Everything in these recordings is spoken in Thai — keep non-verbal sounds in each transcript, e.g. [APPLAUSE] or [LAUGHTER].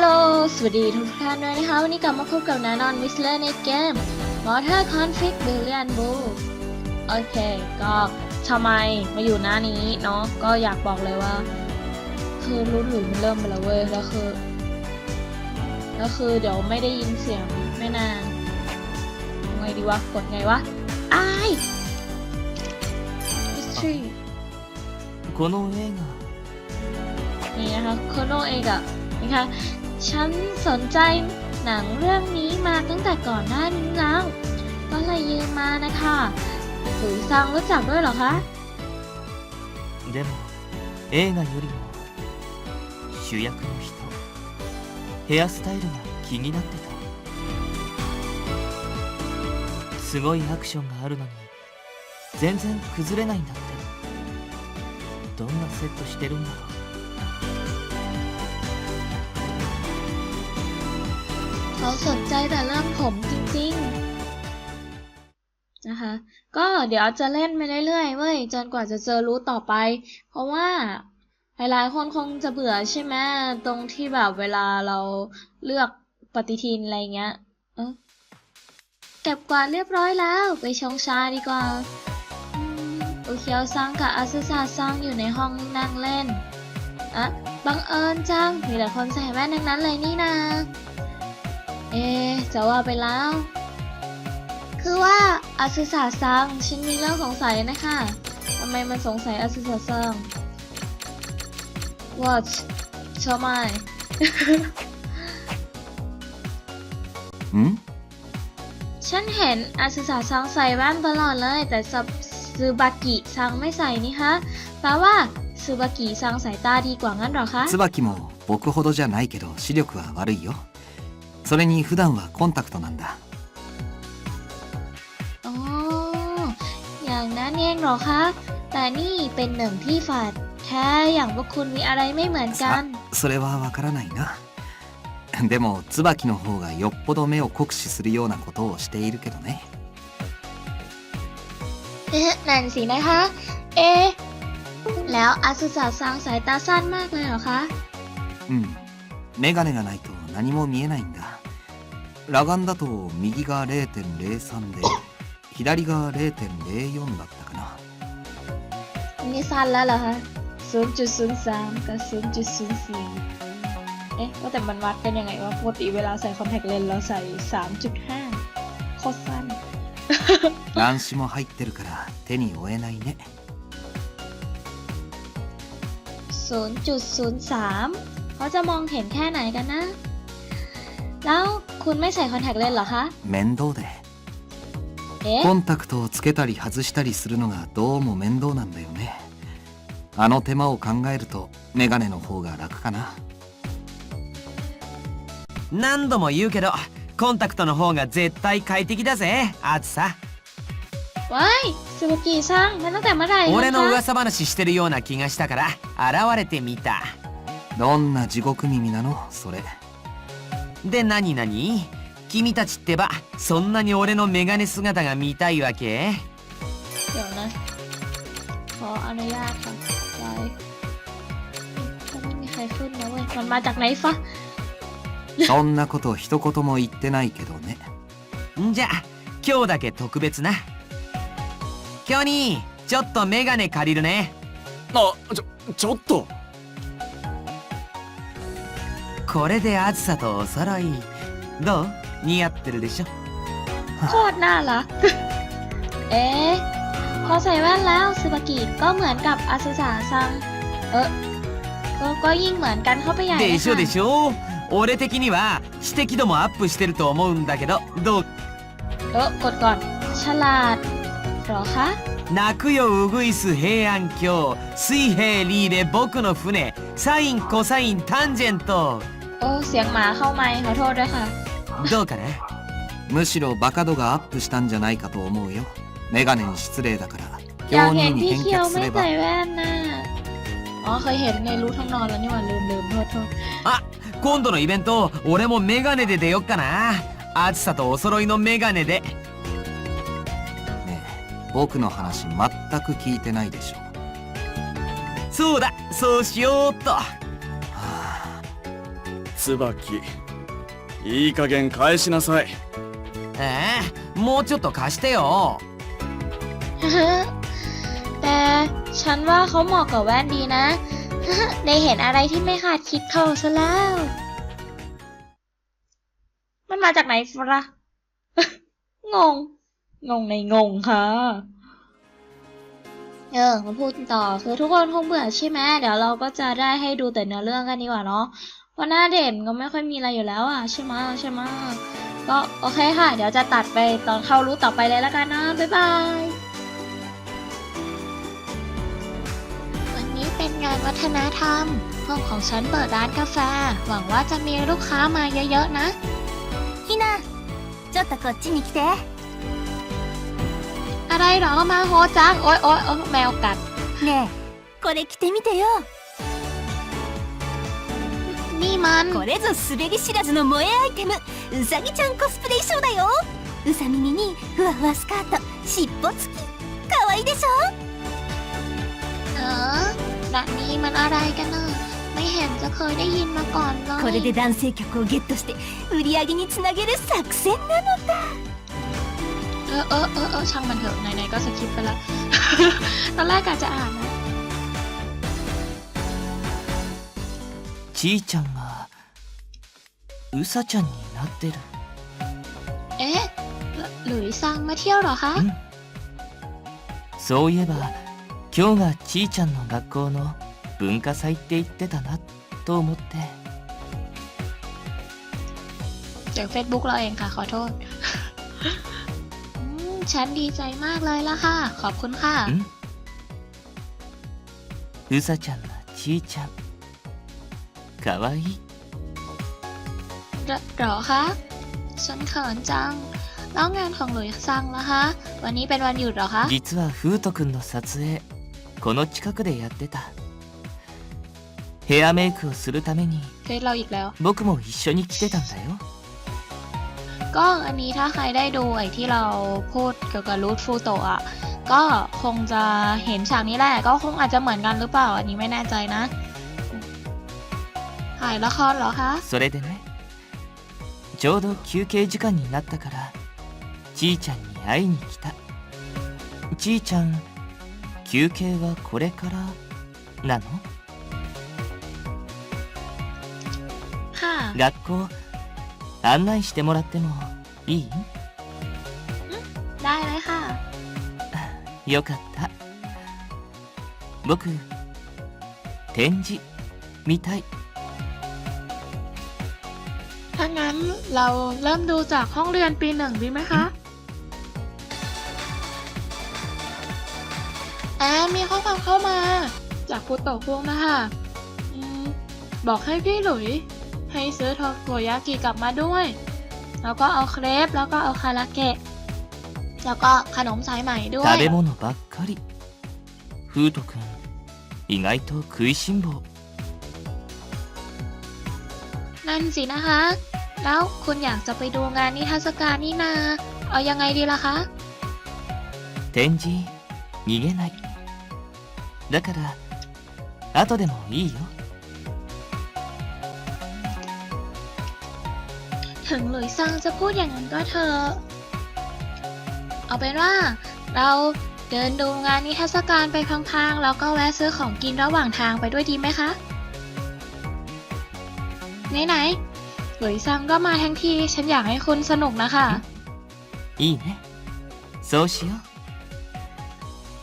ลโหล สวัสดีทุกท่านด้วยนะคะ วันนี้กลับมาพบกับนานอนวิสเลอร์ในเกม Mortal Conflict Billion Bull โอเค ก็ทำไมมาอยู่หน้านี้เนาะ ก็อยากบอกเลยว่า คือรุ่นหลุนเริ่มไปแล้วเว้ย แล้วคือ แล้วคือเดี๋ยวไม่ได้ยินเสียงไม่นานเอาไงดีวะ กดไงวะอ้าย history この映画 นี่นะคะโคโนเองอะนะคะ ฉันสนใจหนังเรื่องนี้มาตั้งแต่ก่อนหน้านี้แล้ว ก็เลยยืมมานะคะหรือซังรู้จักด้วยเหรอคะ でも映画よりも主役の人ヘアスタイルが気になってたすごいアクションがあるのに全然崩れないんだってどんなセットしてるんだろう เขาสนใจแต่เรื่องผมจริงๆ นะคะ ก็เดี๋ยวจะเล่นไปเรื่อยๆเว้ยจนกว่าจะเจอรู้ต่อไป เพราะว่าหลายๆคนคงจะเบื่อใช่ไหมตรงที่แบบเวลาเราเลือกปฏิทินอะไรเงี้ยเก็บกวาดเรียบร้อยแล้ว ไปชงชาดีกว่าอืมโอเคียวซังกับอาซึซาซังอยู่ในห้องนั่งเล่น อะ บังเอิญจัง มีแต่คนใส่แว่นทั้งนั้นเลยนี่นา เอะจะว่าไปแล้ว คือว่าอาซึสาซัง ฉันมีเรื่องสงสัยนะคะทำไมมันสงสัยอาซึสาซัง What ชอบไหม ん ฉันเห็นอาซึสาซังใส่แว่นตลอดเลย แต่ซับซูบากิซังไม่ใส่นี่คะแปลว่าซูบากิซังสายตาดีกว่างั้นเหรอคะ 椿も僕ほどじゃないけど視力は悪いよ それに普段はコンタクトなんだ อ๋อ อย่างนั้นเองเหรอคะ แต่นี่เป็นหนึ่งที่ฝาดแท้อย่างพวกคุณมีอะไรไม่เหมือนกัน それはわからないなでも椿の方がよっぽど目を酷使するようなことをしているけどね เอ๊ะนั่นสินะคะ เอ๊ะแล้วอาสุสาซังสายตาสั้นมากเลยเหรอคะ うんメガネがないと何も見えないんだ 裸眼だと右が0.03で左が0.04だったかな นี่สั้นแล้วเหรอคะ0.03 กับ 0.04 เอ๊ะว่าแต่มันวัดกันยังไงวะปกติเวลาใส่คอนแทคเลนส์เราใส่ 3.5 โคตรสั้น 乱視も入ってるから手に負えないね0.03 เขาจะมองเห็นแค่ไหนกันนะ แล้วคุณไม่ใส่คอนแทคเลนส์เหรอคะ 面倒で เอ๊ะ コンタクトをつけたり外したりするのがどうも面倒なんだよねあの手間を考えるとメガネの方が楽かな何度も言うけどコンタクトの方が絶対快適だぜあつさ ว้ายซูบากิซังมาตั้งแต่เมื่อไหร่ 俺の คะ 噂話してるような気がしたから現れてみたどんな地獄耳なのそれ で何何君たちってばそんなに俺のメガネ姿が見たいわけ เดี๋ยวนะ ขออนุญาตค่ะไว้ถ้าไม่มีใครขึ้นนะเว้ย มันมาจากไหนฟะ そんなこと一言も言ってないけどねんじゃ今日だけ特別な今日にちょっとメガネ借りるねあちょちょっと これであずさとお揃いどう似合ってるでしょ โคตรน่ารัก เอ๊ะ พอใส่แว่นแล้วซูบากิก็เหมือนกับอาซุสาซัง เออก็ก็ยิ่งเหมือนกันเข้าไปใหญ่เลย でしょで ค่ะ しょ俺的には知的度もアップしてると思うんだけどどう เออกดก่อน ฉลาดเหรอคะ 泣くよウグイス平安京水平リーベ僕の船サインコサインタンジェント โอ้ เสียงหมาเข้าไมค์ขอโทษด้วยค่ะ どうかなむしろバカ度がアップしたんじゃないかと思うよメガネに失礼だから อยาก 今 เห็ 日 น に พี่ 返 เคียว 却す ไม่ れば ใส่แว่นนะอ๋อ เคยเห็นในรู้ทั้งนอนแล้วนี่หว่าลืมลืมโทษโทษ あ今度のイベント俺もメガネで出よっかな暑さとお揃いのメガネでねえ僕の話全く聞いてないでしょそうだそうしようっとはあ 椿いい加減返しなさいええもうちょっと貸してよ แต่ฉันว่าเขาเหมาะกับแว่นดีนะ ได้เห็นอะไรที่ไม่คาดคิดเข้าซะแล้ว มันมาจากไหนฟะ งง งงในงงค่ะ เออมาพูดต่อคือทุกคนคงเบื่อใช่ไหมเดี๋ยวเราก็จะได้ให้ดูแต่เนื้อเรื่องกันดีกว่าเนาะ เพราะหน้าเด่นก็ไม่ค่อยมีอะไรอยู่แล้วอ่ะใช่ไหมใช่ไหมก็โอเคค่ะ เดี๋ยวจะตัดไปตอนเข้ารู้ต่อไปเลยแล้วกันนะ บ๊ายบาย วันนี้เป็นงานวัฒนธรรมห้องของฉันเปิดร้านกาแฟ หวังว่าจะมีลูกค้ามาเยอะๆนะ ひなちょっとこっちに来て อะไรเหรอมาโฮจัง โอ๊ยโอ๊ยโอ๊ยแมวกัด ねえこれ着てみてよ นี่มัน これぞ滑り知らずの萌えアイテムうさぎちゃんコスプレ衣装だようさ耳にふわふわスカート尻尾付きかわいいでしょ เออแบบนี้มันอะไรกันเนอะไม่เห็นจะเคยได้ยินมาก่อนเลย これで男性客をゲットして売り上げにつなげる作戦なの เออเออเออเออช่างมันเถอะไหนๆก็สคิปไปละ ตอนแรกกะจะอ่านนะ ちーちゃんがうさちゃんになってる เอ๊ะหลุยซังมาเที่ยวเหรอคะ うんそういえば今日がちーちゃんの学校の文化祭って言ってたなと思って เจากเฟซบุ๊กเราเองค่ะ ขอโทษ [LAUGHS] อืมฉันดีใจมากเลยละค่ะ ขอบคุณค่ะ うんうさちゃんのちーちゃん かわいい เหรอเหรอคะ ฉันเขินจัง แล้วงานของหลุยซังล่ะคะ วันนี้เป็นวันหยุดเหรอคะ 実はフートくんの撮影この近くでやってたヘアメイクをするために เฟซเราอีกแล้ว 僕も一緒に来てたんだよ ก็อันนี้ถ้าใครได้ดูไอ้ที่เราพูดเกี่ยวกับรูทฟูโตะอ่ะ ก็คงจะเห็นฉากนี้แหละ ก็คงอาจจะเหมือนกันหรือเปล่า อันนี้ไม่แน่ใจนะ ถ่ายละครเหรอคะ それでねちょうど休憩時間になったからちーちゃんに会いに来たちーちゃん休憩はこれからなの ค่ะ 学校案内してもらってもいい ได้เลยค่ะ よかった僕展示見たい เราเริ่มดูจากห้องเรียนปีหนึ่งดีไหมคะ แอมมีข้อความเข้ามา จากคุโตะคุงนะคะอืมบอกให้พี่หลุย ให้ซื้อโทโกยากิกลับมาด้วย แล้วก็เอาเครปแล้วก็เอาคาราเกะ แล้วก็ขนมสายใหม่ด้วย 食べ物ばっかりフートくん意外と食いしん坊 นั่นสินะคะ แล้วคุณอยากจะไปดูงานนิทรรศการนี่นา เอายังไงดีล่ะคะ 展示逃げないだから後でもいいよ ถึงหลุยซังจะพูดอย่างนั้นก็เถอะเอาเป็นว่า เราเดินดูงานนิทรรศการไปพลางๆ แล้วก็แวะซื้อของกินระหว่างทางไปด้วยดีไหมคะ ไหนๆ หลุยซังก็มาทั้งที ฉันอยากให้คุณสนุกนะคะ いいねそうしよう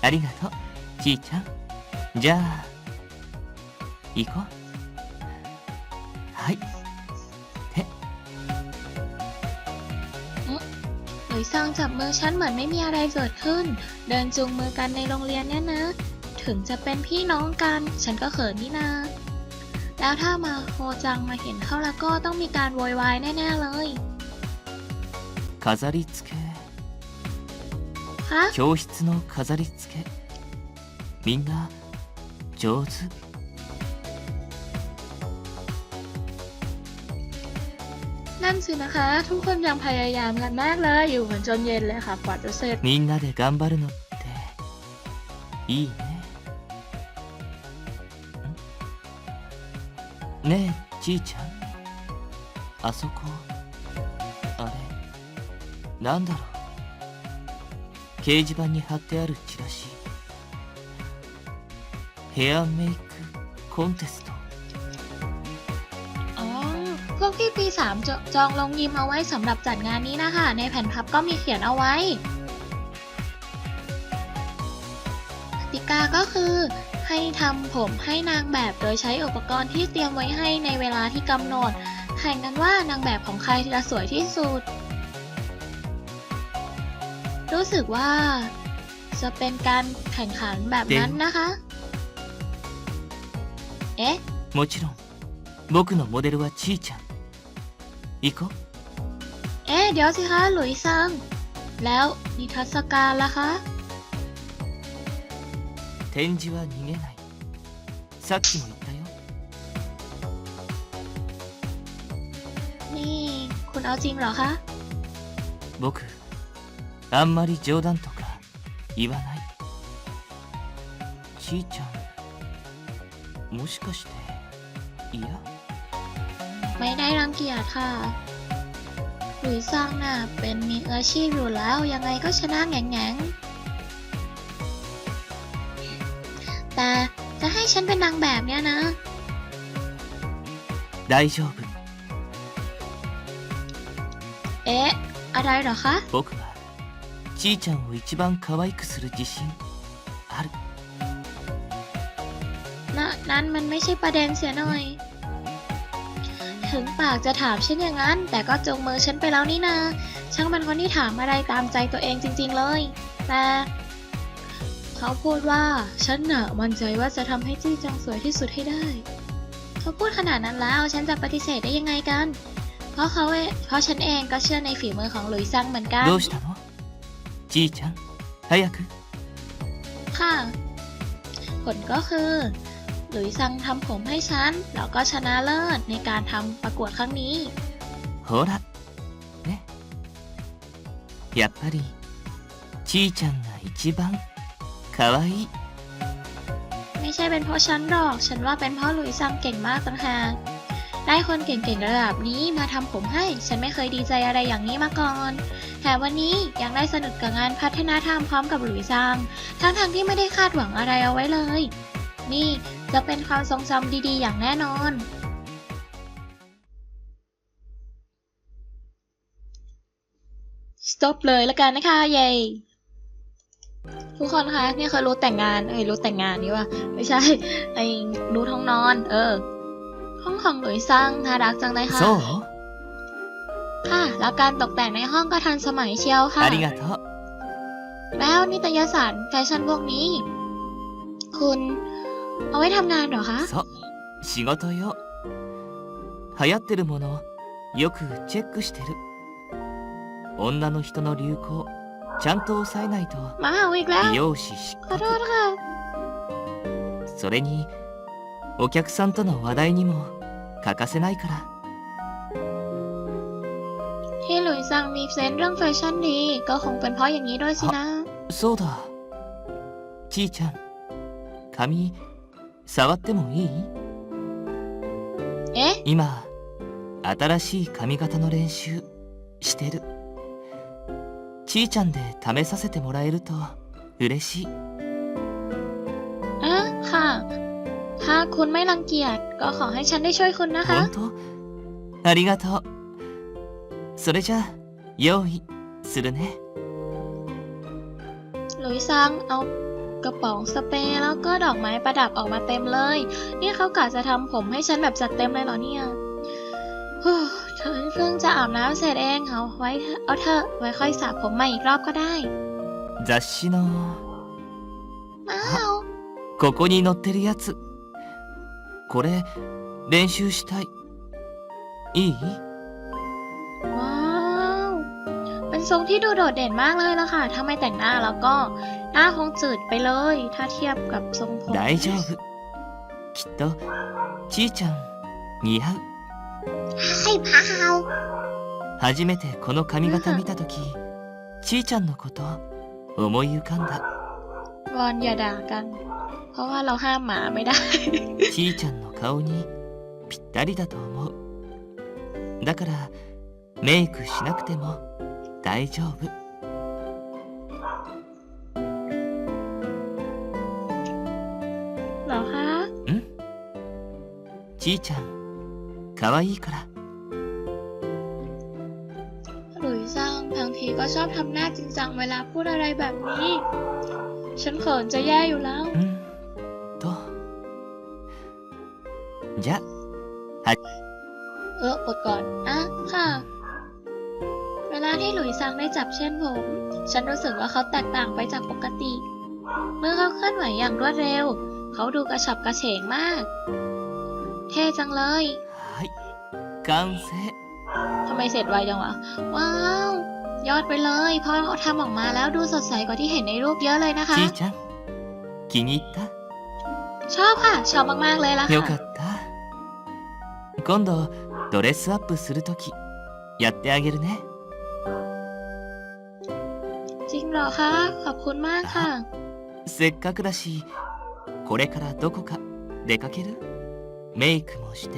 ありがとうちーちゃんじゃあ行こうはい หลุยซังจับมือฉันเหมือนไม่มีอะไรเกิดขึ้น เดินจูงมือกันในโรงเรียนเนี่ยนะ ถึงจะเป็นพี่น้องกัน ฉันก็เขินนี่นา แล้วถ้ามาโฮจังมาเห็นเข้าแล้วก็ต้องมีการโวยวายแน่ๆเลย 飾り付け ฮะ 教室の飾り付けみんな上手 นั่นสินะคะ ทุกคนยังพยายามกันมากเลย อยู่กันจนเย็นเลยค่ะ กว่าจะเสร็จ みんなで頑張るのっていいね ねえちーちゃん あそこあれなんだろう掲示板に貼ってあるチラシヘアメイクコンテスト อ๋อ พวกพี่ปีสามจจองลงยิมเอาไว้สำหรับจัดงานนี้นะคะ ในแผ่นพับก็มีเขียนเอาไว้ ทำผมให้นางแบบโดยใช้อุปกรณ์ที่เตรียมไว้ให้ในเวลาที่กำหนด แข่งกันว่านางแบบของใครจะสวยที่สุด รู้สึกว่า จะเป็นการแข่งขันแบบนั้นนะคะ เอ๊ะ もちろん僕のモデルはちーちゃん行こう เอ๊ะ เดี๋ยวสิคะ หลุยส์ซัง แล้วนิทรรศการล่ะคะ 展示は逃げないさっきも言ったよ นี่ คุณเอาจริงเหรอคะ 僕あんまり冗談とか言わないちーちゃんもしかしていや ไม่ได้รังเกียจค่ะ หลุยส์ซังน่ะ เป็นมีอาชีพอยู่แล้ว ยังไงก็ชนะแง่งแงๆ แต่จะให้ฉันเป็นนางแบบเนี่ยนะ 大丈夫 เอ๊ะ อะไรเหรอคะ 僕はちーちゃんを一番可愛くする自信ある นะนั้นมันไม่ใช่ประเด็นเสียหน่อย ถึงปากจะถามฉันอย่างนั้น แต่ก็จงมือฉันไปแล้วนี่นา ช่างเป็นคนที่ถามอะไรตามใจตัวเองจริง ๆ เลย แต่ เขาพูดว่า ฉันน่ะมั่นใจว่าจะทำให้จี้จังสวยที่สุดให้ได้ เขาพูดขนาดนั้นแล้วฉันจะปฏิเสธได้ยังไงกัน เพราะเขาเองเพราะฉันเองก็เชื่อในฝีมือของหลุยส์ซังเหมือนกัน どうしたのちーちゃん早く ค่ะ ผลก็คือ หลุยส์ซังทำผมให้ฉัน แล้วก็ชนะเลิศในการทำประกวดครั้งนี้ ほらねやっぱりちーちゃんが一番 คาไลไม่ใช่เป็นเพราะฉันหรอก ฉันว่าเป็นเพราะลุยซัมเก่งมากต่างหาก ได้คนเก่งๆระดับนี้มาทำผมให้ ฉันไม่เคยดีใจอะไรอย่างนี้มาก่อน แต่วันนี้ยังได้สนุกกับงานพัฒนาธรรมพร้อมกับลุยซัมทั้งๆทที่ไม่ได้คาดหวังอะไรเอาไว้เลย นี่จะเป็นความทรงจำดีๆ อย่างแน่นอน stop เลยละกันนะคะเย่ ทุกคนคะนี่คือรู้แต่งงาน เอ้ยรู้แต่งงานนี่ว่า ไม่ใช่ ไอ้รู้ท้องนอน เออ ห้องของหลุยส์ซังน่ารักจังเลยค่ะ そう ค่ะ แล้วการตกแต่งในห้องก็ทันสมัยเชียวค่ะ ありがとう แล้วนิตยสารแฟชั่นพวกนี้ คุณ เอาไว้ทำงานเหรอคะ そう仕事よ流行ってるものよくチェックしてる女の人の流行 ちゃんと抑えないと มาเอาอีกแล้ว 美容師失 ขอโท 格 ษค่ะ それにお客さんとの話題にも欠かせないから ที่หลุยส์ซังมีเซนส์เรื่องแฟชั่นดี ก็คงเป็นเพราะอย่างนี้ด้วยสินะ そうだちーちゃん髪触ってもいい เอ๊ะ 今新しい髪型の練習してる ちーちゃんで試させてもらえると嬉しい อ่ะค่ะ ถ้าคุณไม่รังเกียจก็ขอให้ฉันได้ช่วยคุณนะคะ 本当ありがとうそれじゃあ用意するね หลุยส์ซังเอากระป๋องสเปรย์แล้วก็ดอกไม้ประดับออกมาเต็มเลย นี่เขากะจะทำผมให้ฉันแบบจัดเต็มเลยเหรอเนี่ยฮู้ฉันเ พิ่งจะอาบน้ำเสร็จเองเอาไว้เถอะเอาเถอะไว้ค่อยสระผมใหม่อีกรอบก็ได้ 雑誌の อ้าว ここに載ってるやつこれ練習したいいい ว้าว เป็นทรงที่ดูโดดเด่นมากเลยล่ะค่ะ ถ้าไม่แต่งหน้าแล้วก็หน้าคงจืดไปเลย ถ้าเทียบกับทรงผม 大丈夫きっとちーちゃん似合う ให้พาว 初めてこの髪型見た時ちーちゃんのこと思い浮かんだ วอนอย่าด่ากัน เพราะว่าเราห้ามหมาไม่ได้ ちーちゃんの顔にぴったりだと思う だからメイクしなくても大丈夫 เหรอคะ ちーちゃん 可愛いから หลุยซังบางทีก็ชอบทำหน้าจริงจังเวลาพูดอะไรแบบนี้ ฉันเขินจะแย่อยู่แล้ว うんとじゃ เออกดก่อนอ่ะค่ะ เวลาที่หลุยซังได้จับเช่นผม ฉันรู้สึกว่าเขาแตกต่างไปจากปกติ เมื่อเขาเคลื่อนไหวอย่างรวดเร็ว เขาดูกระฉับกระเฉงมาก เท่จังเลย はい 完成 ทำไมเสร็จไวจังวะ ว้าว ยอดไปเลยพอเขาทำออกมาแล้วดูสดใสกว่าที่เห็นในรูปเยอะเลยนะคะ ちーちゃん気に入った ชอบค่ะ ชอบมากๆเลยล่ะ よ ค่ะ かった今度ドレスアップするときやってあげるね จริงเหรอคะ ขอบคุณมากค่ะ せっかくだしこれからどこか出かけるメイクもして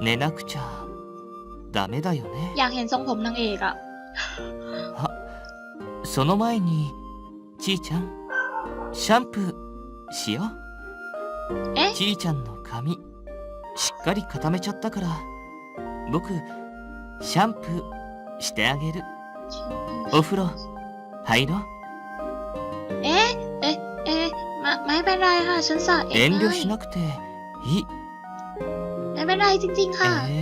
寝なくちゃダメだよね อยากเห็นทรงผมนางเอกอะ その前にちーちゃんシャンプーしようえちーちゃんの髪しっかり固めちゃったから僕シャンプーしてあげるお風呂入ろう เอ๊ะ เอ๊ะ เอ๊ะไม่ไม่เป็นไรค่ะ ฉันสระเอง 遠 เล 慮 ย しなくていい ไม่ เป็นไรจริง ๆ ค่ะ え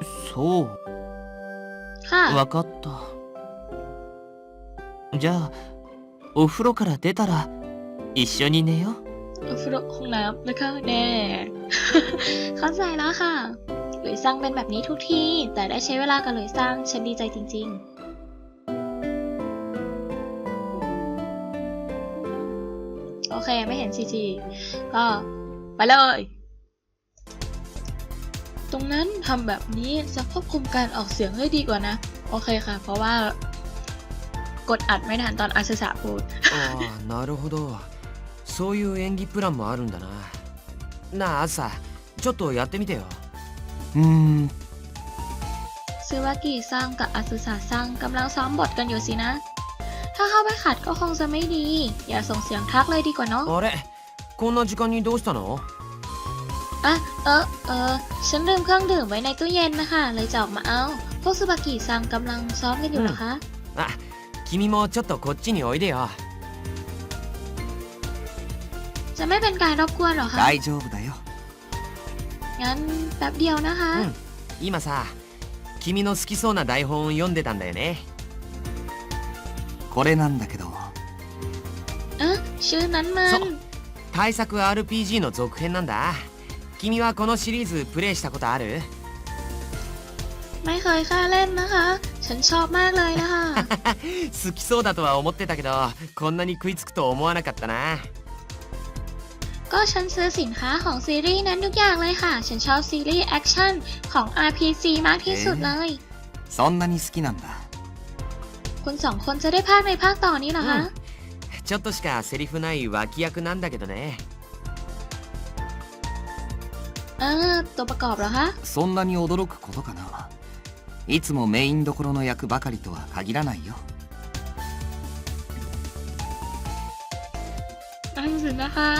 ー、そう ค่ะ わかったじゃあお風呂から出たら一緒に寝よう ฟรุห้องน้ำนะคะแน่ เข้าใจแล้วค่ะ หลุยซังเป็นแบบนี้ทุกที แต่ได้ใช้เวลากับหลุยซัง ฉันดีใจจริง ๆ โอเค ไม่เห็นซีจีก็ไปเลย ตรงนั้นทำแบบนี้จะควบคุมการออกเสียงให้ดีกว่านะ โอเคค่ะ เพราะว่า กดอัดไม่ทันตอนอาชสะพูด ああなるほどそういう演技プランもあるんだななああずさちょっとやってみてようーん ซึวากิซังกับอาซึสะซังกำลังซ้อมบทกันอยู่สินะ ถ้าเข้าไปขัดก็คงจะไม่ดี อย่าส่งเสียงทักเลยดีกว่าเนาะ あれこんな時間にどうしたの อ่ะ เออ เออ ฉันลืมเครื่องดื่มไว้ในตู้เย็นนะคะ เลยจะออกมาเอา พวกซึวากิซังกำลังซ้อมกันอยู่เหรอคะ あ君もちょっとこっちにおいでよ จะไม่เป็นการรบกวนเหรอคะ 大丈夫だよ งั้นแป๊บเดียวนะคะ うん今さ君の好きそうな台本を読んでたんだよねこれなんだけど เอ๊ะชื่อนั้นมัน そう大作 RPG の続編なんだ 君はこのシリーズプレイしたことある ไม่เคยค่าเล่นนะคะ ฉันชอบมากเลยนะคะ 好きそうだとは思ってたけどこんなに食いつくと思わなかったな ก็ฉันซื้อสินค้าของซีรีส์นั้นทุกอย่างเลยค่ะ ฉันชอบซีรีส์แอคชั่นของ RPG มากที่สุดเลย そんなに好きなんだ คุณสองคนจะได้ภาคในภาคต่อนี้เหรอคะ ちょっとしかセリフない脇役なんだけどね เออ ตัวประกอบเหรอคะ そんなに驚くことかないつもメインどころの役ばかりとは限らないよ นั่นสินะคะ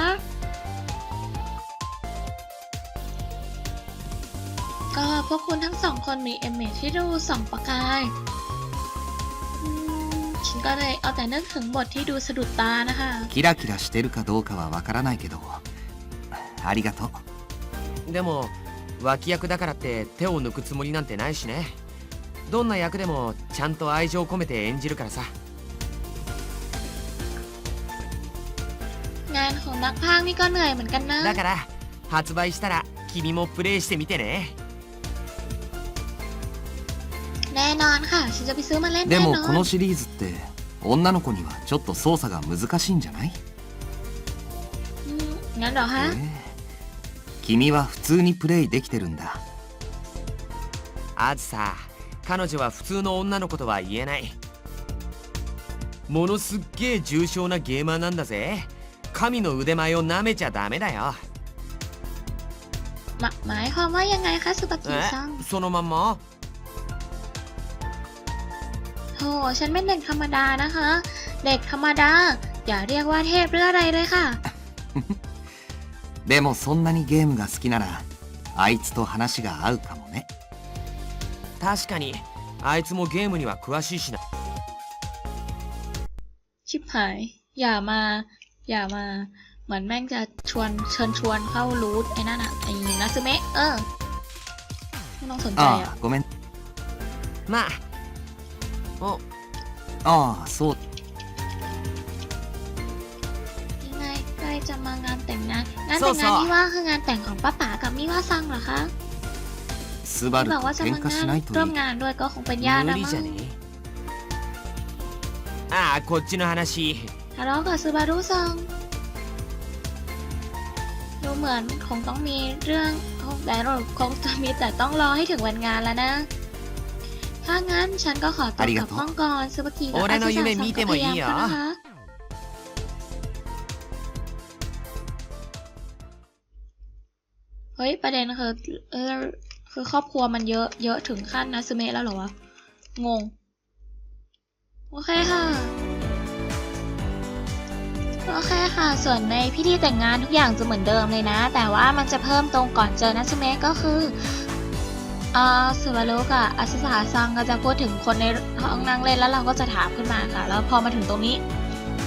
ก็พวกคุณทั้งสองคนมีเอมเมจที่ดูส่องประกายอืมฉันก็เลยเอาแต่นึกถึงบทที่ดูสะดุดตานะคะ キラキラしてるかどうかはわからないけどありがとう でも脇役だからって手を抜くつもりなんてないしね。どんな役でもちゃんと愛情込めて演じるからさ。だから発売したら君もプレイしてみてね。でもこのシリーズって女の子にはちょっと操作が難しいんじゃない、えー君は普通にプレイできてるんだあずさ彼女は普通の女の子とは言えないものすっげえ重症なゲーマーなんだぜ神の腕前を舐めちゃダメだよ มาหมายความว่ายังไงคะสุบากิซัง えそのまんま โธ่ฉันเป็นเด็กธรรมดานะคะ เด็กธรรมดา อย่าเรียกว่าเทพหรืออะไรเลยค่ะ [LAUGHS] でもそんなにゲームが好きならあいつと話が合うかもね確かにあいつもゲームには詳しいしな ชิบหาย อย่ามา อย่ามา เหมือนแม่งจะชวนเชิญชวนเข้ารูทไอ้นั่นอะไอ้นัซึเมะเออ ไม่ต้องสนใจ あ อะ あごめんまあおああそう น งาน そう แต่ง そう งานที่ว่าคืองานแต่งของป้าป๋ากับมิวาซังเหรอคะ スバ ที่ ル บอกว่า と จะ 喧 มา 嘩 งา し น ないとい ร่วม い งานด้วยก็คงเป็นญาติ 無 นะ 理 มั้ じゃ ง ねああこっちの話 ทะเลาะกับซูบารุซังดูเหมือนคงต้องมีเรื่องคงแต่เราคงจะมีแต่ต้องรอให้ถึงวันงานแล้วนะ ถ้างั้นฉันก็ขอตัวกลับห้องก่อนซูบากิกับอาชิสะซังก็พยายามเข้านะคะ เฮ้ย ประเด็นคือเออคือครอบครัวมันเยอะเยอะถึงขั้นนะซึเมะแล้วเหรอวะ งง โอเคค่ะ โอเคค่ะ ส่วนในพิธีแต่งงานทุกอย่างจะเหมือนเดิมเลยนะ แต่ว่ามันจะเพิ่มตรงก่อนเจอนัซึเมะก็คืออ่าสุบารุกับอาซิสาซังก็จะพูดถึงคนในห้องนั่งเล่นแล้วเราก็จะถามขึ้นมาค่ะ แล้วพอมาถึงตรงนี้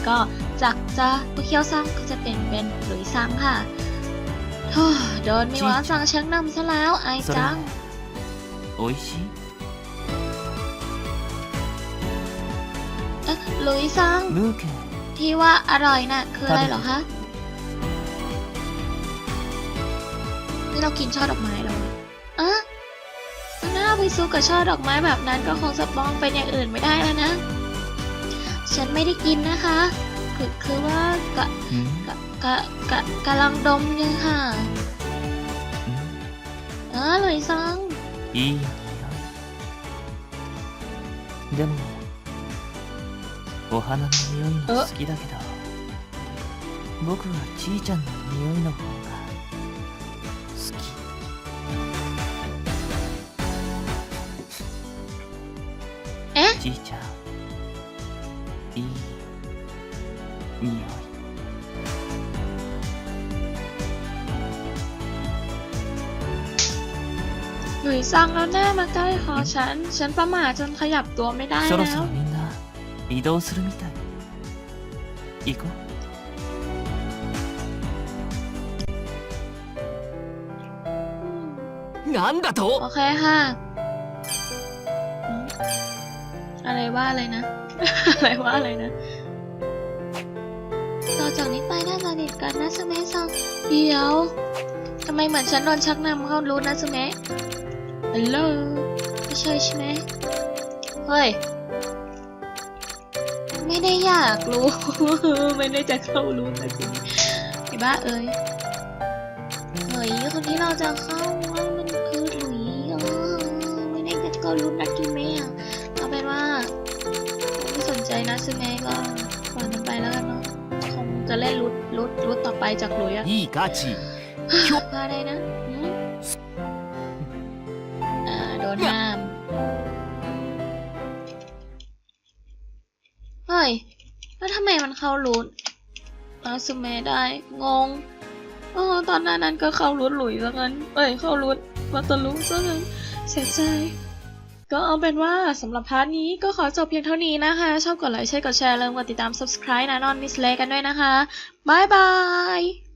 ก็จากจะบุเคียวซังก็จะเป็นเป็นหลุยซังค่ะ โดนมีหวานสั่งชียงนำซะแล้วไอจัง โอ้ยชิลุยซัง ที่ว่าอร่อยน่ะ คืออะไรหรอคะ นี่เรากินช่อดอกไม้หรอเอ๊ะหน้าไปซูกับช่อดอกไม้แบบนั้นก็คงจะบ้องเป็นอย่างอื่นไม่ได้แล้วนะ ฉันไม่ได้กินนะคะ คือคือว่าก็ กะกะกะกำลังดมอยู่ค่ะ เออหลุยซัง いい匂いでもお花の匂いも好きだけど僕はちーちゃんの匂いの方が好き เอ๊ะ ちーちゃんいい匂い ยซังแล้วแน่มาใกล้คอฉัน ฉันประมาทจนขยับตัวไม่ได้ そろ แล้ そ ว ろみんな移動するみたい行こう なんだ โอ と เคค่ะอืมอะไรว่าอะไรนะ อะไรว่าอะไรนะ ต่อจากนี้ไปน่าจะสนิทกันนะสเมะซังเดี๋ยวทำไมเหมือนฉันโดนชักนำเข้ารู้นะสเมะ ฮัลโหลไม่ใช่ใช่ไหมเฮ้ย ไม่ได้อยากรู้ ไม่ได้จะเข้ารู้นะจิไอ้บ้าเอ้ย เฮ้ย คนที่เราจะเข้าว่ามันคือหลุยเออไม่ได้จะเข้ารู้นะจิงม่ะเอาเป็นว่า ไม่สนใจนะซึเมก็ปล่อยมันไปแล้วกันเนาะคงจะเล่นรุดรุดรุดต่อไปจากหลุยอะว่าอะไรนะ หืมอ่าม เฮ้ย แล้วทำไมมันเข้ารูทอาซึเมได้ งงโอ้ตอนหนั้นนั้นก็เข้ารูทหลุยซะงั้น เอ้ย เข้ารูทวัตลุซะงั้น เสียใจก็เอาเป็นว่าสำหรับพาร์ทนี้ก็ขอจบเพียงเท่านี้นะคะ ชอบกดไลค์ใช่กดแชร์เริ่มกดติดตาม subscribe นะนอนมิสเลกันด้วยนะคะ บ๊ายบาย